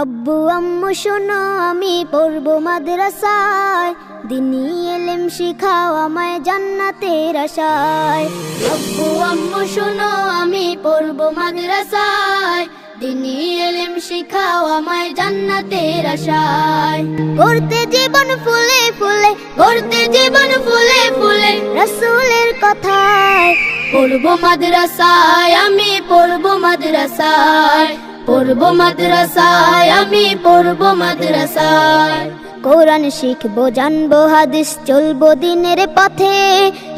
আব্বু, আম্মু, শোনো, আমি পড়ব মাদ্রাসায়। দিনী এলেম শিখাও আমায় জান্নাতের আশায়। আব্বু, আম্মু, শোনো, আমি পড়ব মাদ্রাসায়। দিনী এলেম শিখাও আমায় জান্নাতের আশায়। করতে জীবন ফুলে ফুলে করতে জীবন ফুলে ফুলে, রসুলের কথায়। পড়ব মাদ্রাসায়, আমি পড়ব মাদ্রাসায়। পড়ব মাদ্রাসায় আমি পড়ব মাদ্রাসায়। কোরআন শিখব জানব হাদিস চলবো দিনের পথে।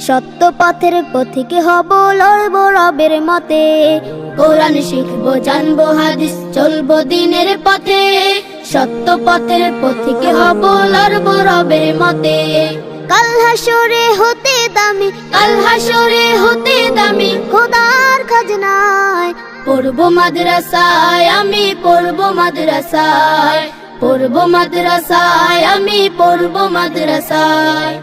সত্য পথের পথিক হব লড়বো রবের মতে। কোরআন শিখব জানব হাদিস চলবো দিনের পথে। সত্য পথের পথিক হব লড়বো রবের মতে। কাল হাসরে হতে দামি কাল হাসরে হতে দামি। খোদার খাজনায়। পড়ব মাদ্রাসায় আমি পড়ব মাদ্রাসায়। পড়ব মাদ্রাসায় আমি পড়ব মাদ্রাসায়।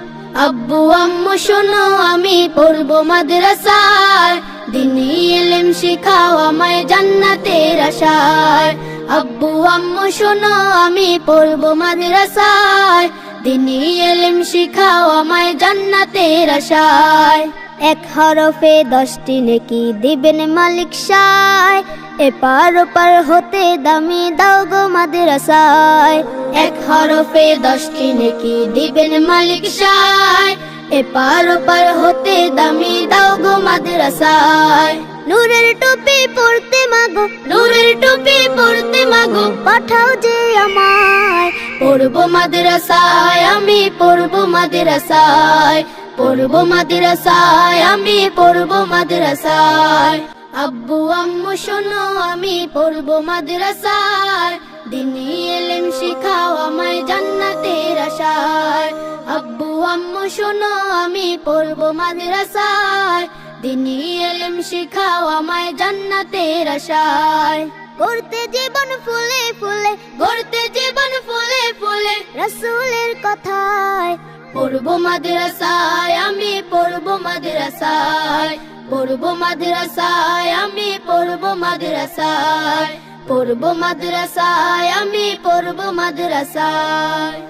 আব্বু আম্মু শোনো আমি পড়ব মাদ্রাসায়। দিনী এলেম শিখাও আমায় জান্নাতের আশায়। আব্বু আম্মু শোনো আমি পড়ব মাদ্রাসায়। দিনী এলেম শিখাও আমায় জান্নাতের আশায়। এক হরফে দশটি নেকি দিবেন মালিক সায়। এপার ওপার হতে দামি দাও গো মাদ্রাসায়। এক হরফে দশটি নেকি দিবেন মালিক সায়। এপার ওপার হতে দামি দাও গো মাদ্রাসায়। নূরের টুপি পড়তে মাগো, নূরের টুপি পড়তে মাগো। পাঠাও যে আমায়। পড়ব মাদ্রাসায়, আমি পড়ব মাদ্রাসায়। পড়ব মাদ্রাসায়, আমি পড়ব মাদ্রাসায়। আব্বু, আম্মু, শোনো, আমি পড়ব মাদ্রাসায়। দিনী এলেম শিখাও আমায় জান্নাতের আশায়। আব্বু, আম্মু, শোনো, আমি পড়ব মাদ্রাসায়। দিনী এলেম শিখাও আমায় জান্নাতের আশায়। করতে জীবন ফুলে ফুলে, গড়তে জীবন ফুলে ফুলে। রসুলের কথায়, পড়ব মাদ্রাসায়, আমি পড়ব মাদ্রাসায়। পড়ব মাদ্রাসায়, আমি পড়ব মাদ্রাসায়। পড়ব মাদ্রাসায়, আমি পড়ব মাদ্রাসায়।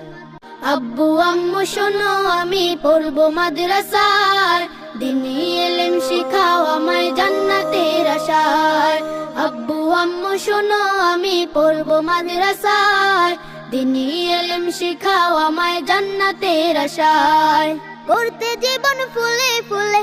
আব্বু, আম্মু, শোনো, আমি পড়ব মাদ্রাসায়। দিনী এলেম শিখাও আমায় জান্নাতের আম্মু শোনো আমি পড়ব মাদ্রাসায়। দিনী এলেম শিখাও আমায় জান্নাতের আশায়। করতে জীবন ফুলে ফুলে